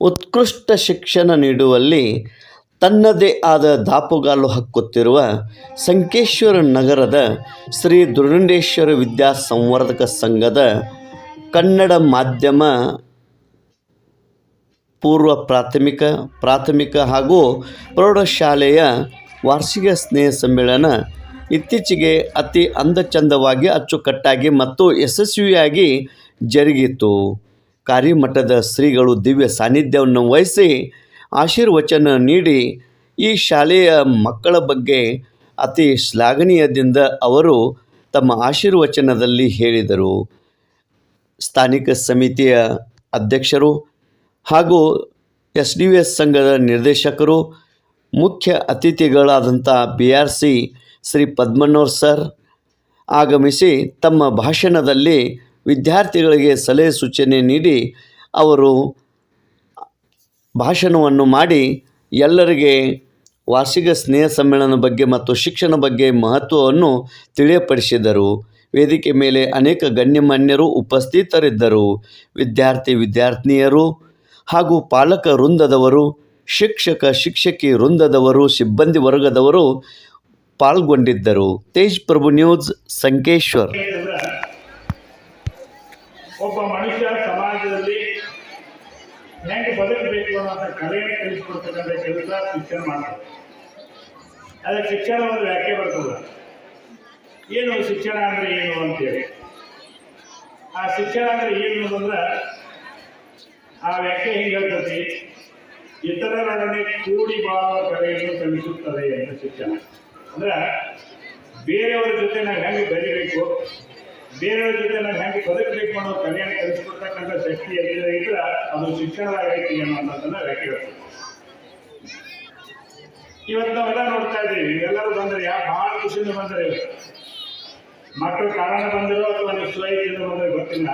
ಉತ್ಕೃಷ್ಟ ಶಿಕ್ಷಣ ನೀಡುವಲ್ಲಿ ತನ್ನದೇ ಆದ ದಾಪುಗಾಲು ಹಕ್ಕುತ್ತಿರುವ ಸಂಕೇಶ್ವರ ನಗರದ ಶ್ರೀ ದುರುಂಡೇಶ್ವರ ವಿದ್ಯಾ ಸಂವರ್ಧಕ ಸಂಘದ ಕನ್ನಡ ಮಾಧ್ಯಮ ಪೂರ್ವ ಪ್ರಾಥಮಿಕ ಪ್ರಾಥಮಿಕ ಹಾಗೂ ಪ್ರೌಢಶಾಲೆಯ ವಾರ್ಷಿಕ ಸ್ನೇಹ ಸಮ್ಮೇಳನ ಇತ್ತೀಚೆಗೆ ಅತಿ ಅಂದಚಂದವಾಗಿ ಅಚ್ಚುಕಟ್ಟಾಗಿ ಮತ್ತು ಯಶಸ್ವಿಯಾಗಿ ಜರುಗಿತು. ಕಾರಿಮಠದ ಶ್ರೀಗಳು ದಿವ್ಯ ಸಾನ್ನಿಧ್ಯವನ್ನು ವಹಿಸಿ ಆಶೀರ್ವಚನ ನೀಡಿ ಈ ಶಾಲೆಯ ಮಕ್ಕಳ ಬಗ್ಗೆ ಅತಿ ಶ್ಲಾಘನೀಯದಿಂದ ಅವರು ತಮ್ಮ ಆಶೀರ್ವಚನದಲ್ಲಿ ಹೇಳಿದರು. ಸ್ಥಾನಿಕ ಸಮಿತಿಯ ಅಧ್ಯಕ್ಷರು ಹಾಗೂ ಎಸ್ ಡಿ ಎಸ್ ಸಂಘದ ನಿರ್ದೇಶಕರು, ಮುಖ್ಯ ಅತಿಥಿಗಳಾದಂಥ B R C Shri Padmanor sir ಆಗಮಿಸಿ ತಮ್ಮ ಭಾಷಣದಲ್ಲಿ ವಿದ್ಯಾರ್ಥಿಗಳಿಗೆ ಸಲಹೆ ಸೂಚನೆ ನೀಡಿ ಅವರು ಭಾಷಣವನ್ನು ಮಾಡಿ ಎಲ್ಲರಿಗೆ ವಾರ್ಷಿಕ ಸ್ನೇಹ ಸಮ್ಮೇಳನ ಬಗ್ಗೆ ಮತ್ತು ಶಿಕ್ಷಣ ಬಗ್ಗೆ ಮಹತ್ವವನ್ನು ತಿಳಿಯಪಡಿಸಿದರು. ವೇದಿಕೆ ಮೇಲೆ ಅನೇಕ ಗಣ್ಯಮಾನ್ಯರು ಉಪಸ್ಥಿತರಿದ್ದರು. ವಿದ್ಯಾರ್ಥಿ ವಿದ್ಯಾರ್ಥಿನಿಯರು ಹಾಗೂ ಪಾಲಕ ವೃಂದದವರು, ಶಿಕ್ಷಕ ಶಿಕ್ಷಕಿ ವೃಂದದವರು, ಸಿಬ್ಬಂದಿ ವರ್ಗದವರು ಪಾಲ್ಗೊಂಡಿದ್ದರು. ತೇಜ್ ಪ್ರಭು ನ್ಯೂಸ್ ಸಂಕೇಶ್ವರ್. ಒಬ್ಬ ಮನುಷ್ಯ ಸಮಾಜದಲ್ಲಿ ಹೆಂಗೆ ಬದುಕಬೇಕು ಅನ್ನೋಂಥ ಕಲೆಯನ್ನು ಕಲಿಸ್ಕೊಡ್ತಕ್ಕಂಥ ಕೆಲಸ ಶಿಕ್ಷಣ ಮಾಡ್ತಾರೆ ಅದಕ್ಕೆ ಶಿಕ್ಷಣ ಒಂದು ವ್ಯಾಖ್ಯೆ ಬರ್ತದೆ. ಏನು ಶಿಕ್ಷಣ ಅಂದ್ರೆ ಏನು ಅಂತೇಳಿ. ಆ ಶಿಕ್ಷಣ ಅಂದ್ರೆ ಏನು ಅಂತಂದ್ರೆ ಆ ವ್ಯಾಖ್ಯೆ ಹಿಂಗೆ ಹೇಳ್ತತಿ ಇತರರೊಡನೆ ಕೂಡಿ ಬಾಳುವ ಕಲೆಯನ್ನು ಕಲಿಸುತ್ತದೆ ಅಂತ ಶಿಕ್ಷಣ. ಅಂದ್ರೆ ಬೇರೆಯವರ ಜೊತೆ ನಾವು ಹೆಂಗೆ ಬೆರಿಬೇಕು ಬೇರೆಯವ್ರ ಜೊತೆ ನಾವು ಹೆಂಗೆ ಬದುಕಬೇಕು ಅನ್ನೋ ಕಲ್ಯಾಣ ಕಲಿಸ್ಕೊಡ್ತಕ್ಕಂಥ ಶಕ್ತಿ ಎಲ್ಲಿದೆ ಇದ್ರೆ ಅದು ಶಿಕ್ಷಣದಾಗೈತಿ ಅನ್ನೋದನ್ನ ವ್ಯಾಖ್ಯೆ ಇವತ್ತು ನಾವೆಲ್ಲ ನೋಡ್ತಾ ಇದ್ದೀವಿ ಎಲ್ಲರೂ ಬಂದ್ರೆ ಯಾ ಭಾಳ ಖುಷಿಯಿಂದ ಬಂದರೆ ಮಕ್ಕಳು ಕಾರಣ ಬಂದಿರೋ ಅಥವಾ ನೀವು ಸ್ವಯಂದಿಂದ ಬಂದರೆ ಗೊತ್ತಿಲ್ಲ.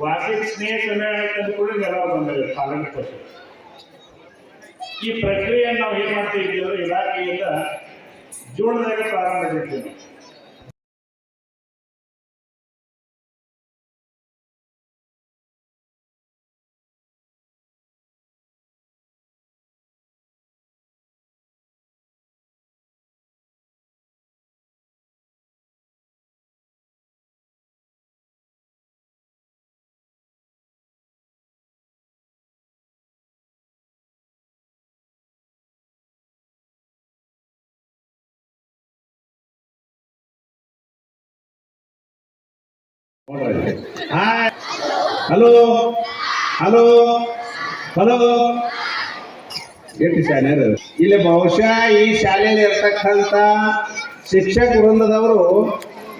ವಾರ್ಷಿಕ ಸ್ನೇಹ ಸಮ್ಮೇಳನ ಅಂತ ಕೂಡ ಎಲ್ಲರೂ ಬಂದರೆ ಈ ಪ್ರಕ್ರಿಯೆಯನ್ನು ನಾವು ಏನ್ ಮಾಡ್ತಾ ಇದ್ದೀವಿ ಇಲಾಖೆಯಿಂದ ಜೂನ್ದಾಗ ಪ್ರಾರಂಭ ಮಾಡಿರ್ತೀವಿ ಹಲೋ ಹಲೋ ಹಲೋ ಎಷ್ಟು ಶಾಲೆಯರು ಇಲ್ಲಿ ಬಹುಶಃ ಈ ಶಾಲೆಯಲ್ಲಿ ಇರ್ತಕ್ಕಂಥ ಶಿಕ್ಷಕ ವೃಂದದವರು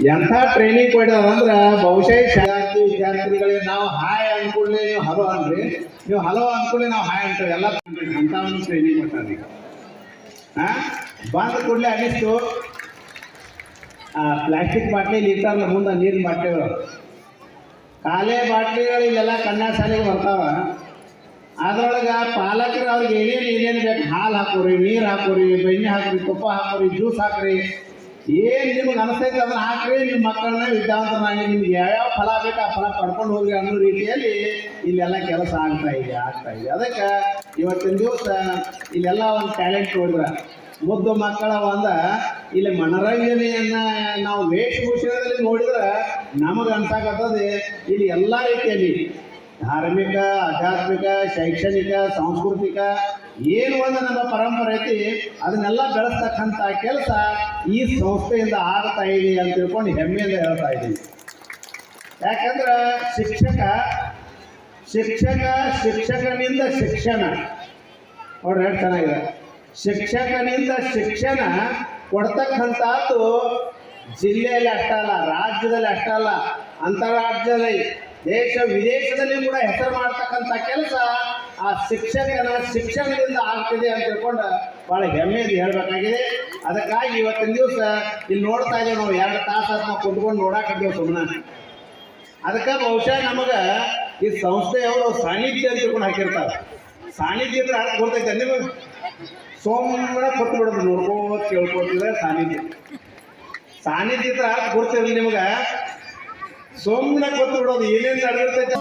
ಎಂಥ ಟ್ರೈನಿಂಗ್ ಕೊಟ್ಟಿದಾರೆ ಅಂದ್ರೆ ಬಹುಶಃ ಶಾಲಾರ್ಥಿ ವಿದ್ಯಾರ್ಥಿ ವಿದ್ಯಾರ್ಥಿಗಳಿಗೆ ನಾವು ಹಾಯ್ ಅನ್ಕೊಳ್ಳಿ ನೀವು ಹಲೋ ಅನ್ರಿ ನೀವು ಹಲೋ ಅನ್ಕೊಳ್ಳಿ ನಾವು ಹಾಯ್ ಅಂತೀವಿ. ಎಲ್ಲ ಅಂತ ಒಂದು ಟ್ರೈನಿಂಗ್ ಕೊಟ್ಟಾರೀಗ ಬಂದ ಕೂಡಲೇ ಅನಿಸ್ತು. ಆ ಪ್ಲಾಸ್ಟಿಕ್ ಬಾಟ್ಲಿ ಇರ್ತಾರಲ್ಲ ಮುಂದೆ ನೀರಿನ ಬಾಟ್ಲಿಗಳು. ಖಾಲಿ ಬಾಟ್ಲಿಗಳು ಇಲ್ಲೆಲ್ಲ ಕನ್ನಡ ಶಾಲೆಗೆ ಬರ್ತಾವ. ಅದ್ರೊಳಗೆ ಪಾಲಕರು ಅವ್ರಿಗೆ ಏನೇನು ಏನೇನು ಬೇಕು, ಹಾಲು ಹಾಕೋರಿ, ನೀರು ಹಾಕೋರಿ, ಬೆಣ್ಣೆ ಹಾಕ್ರಿ, ತುಪ್ಪ ಹಾಕೋರಿ, ಜ್ಯೂಸ್ ಹಾಕ್ರಿ. ಏನು ನಿಮ್ಗೆ ಅನಿಸ್ತೈತೆ ಅದನ್ನ ಹಾಕ್ರಿ ನಿಮ್ಮ ಮಕ್ಕಳನ್ನ ವಿದ್ಯಾವಂತನಾಗಿ ನಿಮ್ಗೆ ಯಾವ್ಯಾವ ಫಲ ಬೇಕು ಆ ಫಲ ಪಡ್ಕೊಂಡು ಹೋಗ್ರಿ ಅನ್ನೋ ರೀತಿಯಲ್ಲಿ ಇಲ್ಲೆಲ್ಲ ಕೆಲಸ ಆಗ್ತಾ ಇದೆ ಆಗ್ತಾ ಇದೆ. ಅದಕ್ಕೆ ಇವತ್ತಿನ ದಿವಸ ಇಲ್ಲೆಲ್ಲ ಒಂದು ಟ್ಯಾಲೆಂಟ್ ನೋಡಿದ್ರೆ ಮುದ್ದು ಮಕ್ಕಳ ಒಂದ ಇಲ್ಲಿ ಮನರಂಜನೆಯನ್ನ ನಾವು ವೇಷಭೂಷಣದಲ್ಲಿ ನೋಡಿದ್ರೆ ನಮಗೆ ಅನ್ಸಾಕತ್ತದ. ಇಲ್ಲಿ ಎಲ್ಲ ರೀತಿಯಲ್ಲಿ ಧಾರ್ಮಿಕ, ಆಧ್ಯಾತ್ಮಿಕ, ಶೈಕ್ಷಣಿಕ, ಸಾಂಸ್ಕೃತಿಕ ಏನು ಒಂದು ನಮ್ಮ ಪರಂಪರೆ ಐತಿ, ಅದನ್ನೆಲ್ಲ ಬೆಳೆಸ್ತಕ್ಕಂಥ ಕೆಲಸ ಈ ಸಂಸ್ಥೆಯಿಂದ ಆಗ್ತಾ ಇದೆ ಅಂತ ತಿಳ್ಕೊಂಡು ಹೆಮ್ಮೆಯಿಂದ ಹೇಳ್ತಾ ಇದ್ದೀನಿ ಯಾಕಂದ್ರೆ ಶಿಕ್ಷಕ ಶಿಕ್ಷಕ, ಶಿಕ್ಷಕನಿಂದ ಶಿಕ್ಷಣ. ನೋಡ್ರಿ ಚೆನ್ನಾಗಿದೆ. ಶಿಕ್ಷಕನಿಂದ ಶಿಕ್ಷಣ ಕೊಡ್ತಕ್ಕಂಥದ್ದು ಜಿಲ್ಲೆಯಲ್ಲಿ ಅಷ್ಟಲ್ಲ ರಾಜ್ಯದಲ್ಲಿ ಅಷ್ಟಲ್ಲ ಅಂತಾರಾಜ್ಯದಲ್ಲಿ, ದೇಶ ವಿದೇಶದಲ್ಲಿ ಕೂಡ ಹೆಸರು ಮಾಡ್ತಕ್ಕಂಥ ಕೆಲಸ ಆ ಶಿಕ್ಷಕನ ಶಿಕ್ಷಣದಿಂದ ಆಗ್ತಿದೆ ಅಂತ ತಿಳ್ಕೊಂಡು ಭಾಳ ಹೆಮ್ಮೆಯಿಂದ ಹೇಳಬೇಕಾಗಿದೆ. ಅದಕ್ಕಾಗಿ ಇವತ್ತಿನ ದಿವಸ ಇಲ್ಲಿ ನೋಡ್ತಾ ಇದ್ದೇವೆ ನಾವು, ಎರಡು ತಾಸು ನಾವು ಕುಂತ್ಕೊಂಡು ನೋಡಾಕಿದ್ದೇವೆ ಸುಮ್ಮನೆ ಅದಕ್ಕೆ ಬಹುಶಃ ನಮಗೆ ಈ ಸಂಸ್ಥೆಯವರು ಸಾನ್ನಿಧ್ಯ ಅಂತ ತಿಳ್ಕೊಂಡು ಹಾಕಿರ್ತಾರೆ. ಸಾನ್ನಿಧ್ಯ ಅಂದ್ರೆ ಗೊತ್ತೈತೆ ನಿಮಗೆ? ಸೋಮನೆ ಕೊಟ್ಟು ಬಿಡೋದು ನೋಡ್ಕೋತ ಕೇಳ್ಕೊತಿದ್ರೆ ಸಾನ್ನಿಧ್ಯ. ಸಾನ್ನಿಧ್ಯ ಇದ್ರೆ ಗೊತ್ತಿರಲಿ ನಿಮ್ಗೆ. ಸುಮ್ಮನೆ ಕೊಟ್ಟು ಬಿಡೋದು ಏನೇನು ನಡೆದಿರ್ತೈತೆ?